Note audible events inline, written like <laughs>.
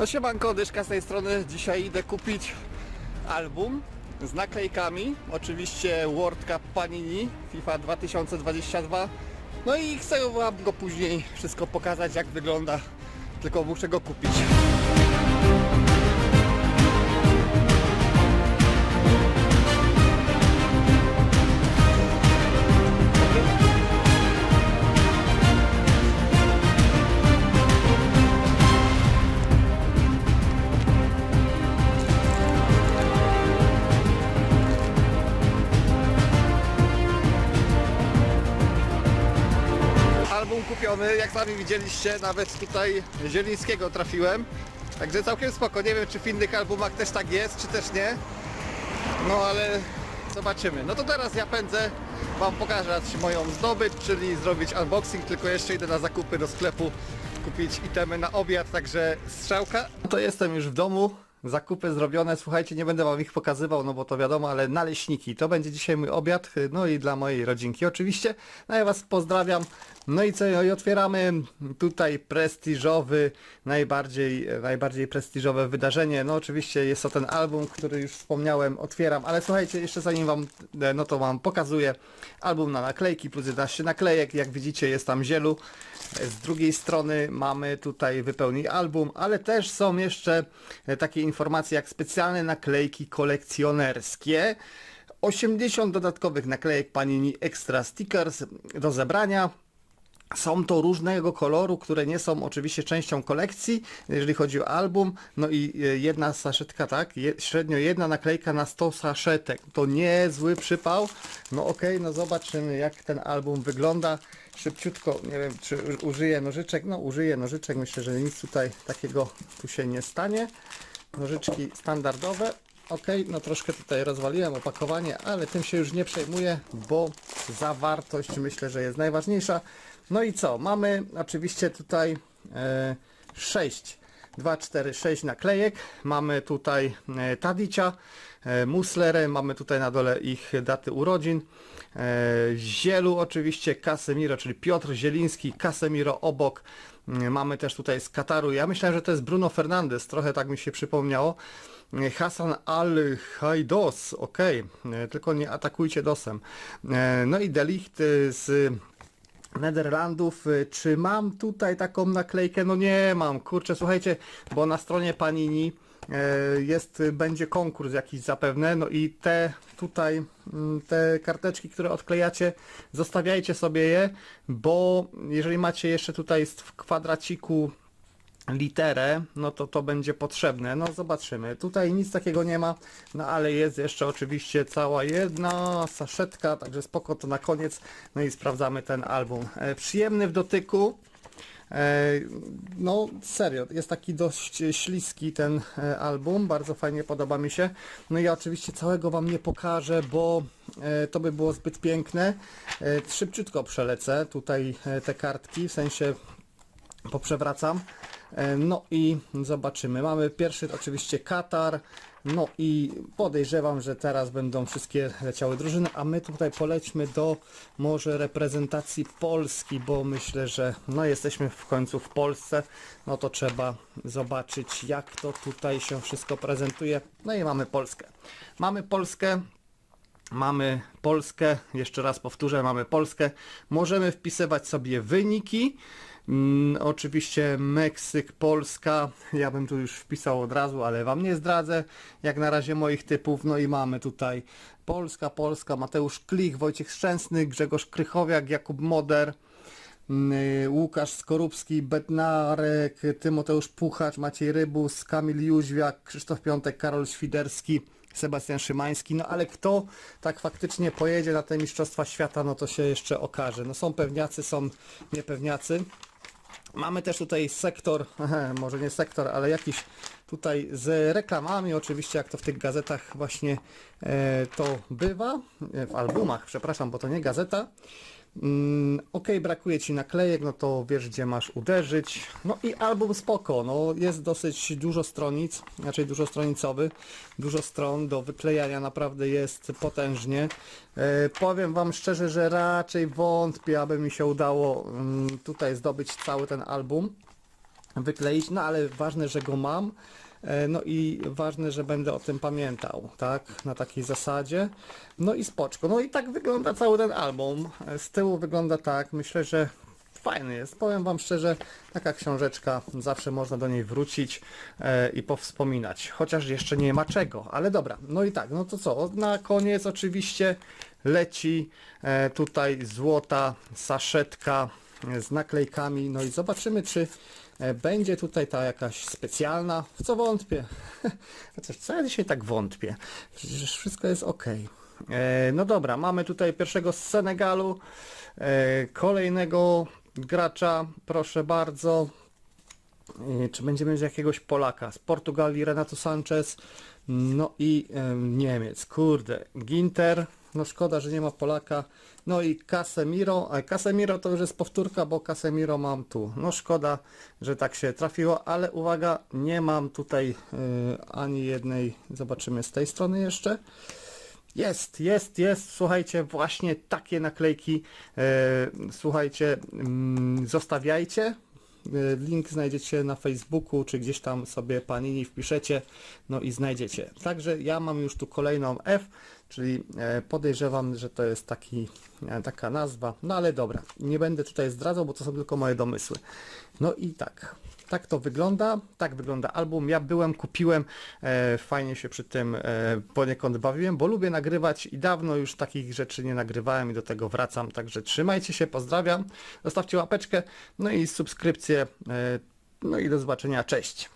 No siemanko, Dyszka z tej strony. Dzisiaj idę kupić album z naklejkami. Oczywiście World Cup Panini FIFA 2022. No i chcę wam go później wszystko pokazać jak wygląda. Tylko muszę go kupić. Kupiony, jak sami widzieliście, nawet tutaj Zielińskiego trafiłem. Także całkiem spoko. Nie wiem czy w innych albumach też tak jest, czy też nie. No ale zobaczymy. No to teraz ja pędzę, wam pokażę moją zdobycz, czyli zrobić unboxing, tylko jeszcze idę na zakupy do sklepu kupić itemy na obiad, także strzałka. To jestem już w domu. Zakupy zrobione, słuchajcie, nie będę wam ich pokazywał, no bo to wiadomo, ale naleśniki, to będzie dzisiaj mój obiad, no i dla mojej rodzinki oczywiście. No ja was pozdrawiam. No i co, i otwieramy tutaj prestiżowy, najbardziej, najbardziej prestiżowe wydarzenie. No oczywiście jest to ten album, który już wspomniałem, otwieram, ale słuchajcie, jeszcze zanim wam, no to wam pokazuję album na naklejki, plus 11 naklejek, jak widzicie jest tam zielu. Z drugiej strony mamy tutaj wypełnij album, ale też są jeszcze takie informacje jak specjalne naklejki kolekcjonerskie. 80 dodatkowych naklejek Panini Extra Stickers do zebrania. Są to różnego koloru, które nie są oczywiście częścią kolekcji, jeżeli chodzi o album. No i e, jedna saszetka, tak? Je, średnio jedna naklejka na 100 saszetek. To niezły przypał. No okej, no zobaczymy jak ten album wygląda. Szybciutko, nie wiem czy użyję nożyczek. No użyję nożyczek, myślę, że nic tutaj takiego tu się nie stanie. Nożyczki standardowe. Ok, no troszkę tutaj rozwaliłem opakowanie, ale tym się już nie przejmuję, bo zawartość myślę, że jest najważniejsza. No i co? Mamy oczywiście tutaj e, 6, 2, 4, 6 naklejek. Mamy tutaj e, Tadicia, Muslerę, mamy tutaj na dole ich daty urodzin. E, Zielu oczywiście, Casemiro, czyli Piotr Zieliński, Casemiro obok. Mm, Mamy też tutaj z Kataru. Ja myślałem, że to jest Bruno Fernandes, trochę tak mi się przypomniało. E, Hasan Al-Haidos, ok, tylko nie atakujcie dosem. E, No i Delicht e, z Nederlandów. Y, Czy mam tutaj taką naklejkę? No nie mam. Kurczę, słuchajcie, bo na stronie Panini e, jest, będzie konkurs jakiś zapewne, no i te tutaj, mm, te karteczki, które odklejacie, zostawiajcie sobie je, bo jeżeli macie jeszcze tutaj w kwadraciku literę, no to to będzie potrzebne. No zobaczymy. Tutaj nic takiego nie ma, no ale jest jeszcze oczywiście cała jedna saszetka, także spoko to na koniec. No i sprawdzamy ten album. E, przyjemny w dotyku. E, no serio, jest taki dość śliski ten e, album, bardzo fajnie podoba mi się. No i ja oczywiście całego Wam nie pokażę, bo e, to by było zbyt piękne. Szybciutko przelecę tutaj te kartki, w sensie poprzewracam. E, No i zobaczymy. Mamy pierwszy oczywiście Katar. No i podejrzewam, że teraz będą wszystkie leciały drużyny, a my tutaj polećmy do może reprezentacji Polski, bo myślę, że no jesteśmy w końcu w Polsce, no to trzeba zobaczyć jak to tutaj się wszystko prezentuje. No i mamy Polskę. Mamy Polskę, Mamy Polskę, jeszcze raz powtórzę, mamy Polskę. Możemy wpisywać sobie wyniki. Mm, oczywiście Meksyk, Polska. Ja bym tu już wpisał od razu, ale Wam nie zdradzę. Jak na razie moich typów. No i mamy tutaj Polska, Polska, Mateusz Klich, Wojciech Szczęsny, Grzegorz Krychowiak, Jakub Moder. Mm, Łukasz Skorupski, Bednarek, Tymoteusz Puchacz, Maciej Rybus, Kamil Jóźwiak, Krzysztof Piątek, Karol Świderski, Sebastian Szymański, no ale kto tak faktycznie pojedzie na te Mistrzostwa Świata, no to się jeszcze okaże. No są pewniacy, są niepewniacy. Mamy też tutaj sektor, <laughs> może nie sektor, ale jakiś tutaj z reklamami, oczywiście jak to w tych gazetach właśnie e, to bywa, e, w albumach, przepraszam, bo to nie gazeta. Mm, ok, brakuje Ci naklejek, no to wiesz gdzie masz uderzyć. No i album spoko, no jest dosyć dużo stronic, raczej dużo stronicowy, dużo stron do wyklejania, naprawdę jest potężnie. E, powiem Wam szczerze, że raczej wątpię, aby mi się udało mm, tutaj zdobyć cały ten album wykleić, no ale ważne, że go mam. E, No i ważne, że będę o tym pamiętał, tak? Na takiej zasadzie. No i spoczko. No i tak wygląda cały ten album. E, Z tyłu wygląda tak. Myślę, że fajny jest. Powiem Wam szczerze, taka książeczka, zawsze można do niej wrócić e, i powspominać. Chociaż jeszcze nie ma czego, ale dobra. No i tak, no to co? Na koniec oczywiście leci tutaj złota saszetka z naklejkami. No i zobaczymy, czy będzie tutaj ta jakaś specjalna, w co wątpię. <laughs> Chociaż co ja dzisiaj tak wątpię? Przecież wszystko jest ok. E, no dobra, mamy tutaj pierwszego z Senegalu, e, kolejnego gracza, proszę bardzo. E, Czy będziemy mieć jakiegoś Polaka? Z Portugalii Renato Sanchez, no i e, Niemiec, kurde, Ginter, no szkoda, że nie ma Polaka, no i Casemiro, a Casemiro to już jest powtórka, bo Casemiro mam tu, no szkoda, że tak się trafiło, ale uwaga, nie mam tutaj e, ani jednej, zobaczymy z tej strony jeszcze, jest, jest, jest. Słuchajcie, właśnie takie naklejki. E, słuchajcie, mm, zostawiajcie. E, Link znajdziecie na Facebooku, czy gdzieś tam sobie panini wpiszecie, no i znajdziecie. Także ja mam już tu kolejną F, czyli e, podejrzewam, że to jest taki, e, taka nazwa. No ale dobra, nie będę tutaj zdradzał, bo to są tylko moje domysły. No i tak. Tak to wygląda, tak wygląda album. Ja byłem, kupiłem, e, fajnie się przy tym e, poniekąd bawiłem, bo lubię nagrywać i dawno już takich rzeczy nie nagrywałem i do tego wracam. Także trzymajcie się, pozdrawiam, zostawcie łapeczkę, no i subskrypcję, e, no i do zobaczenia, cześć.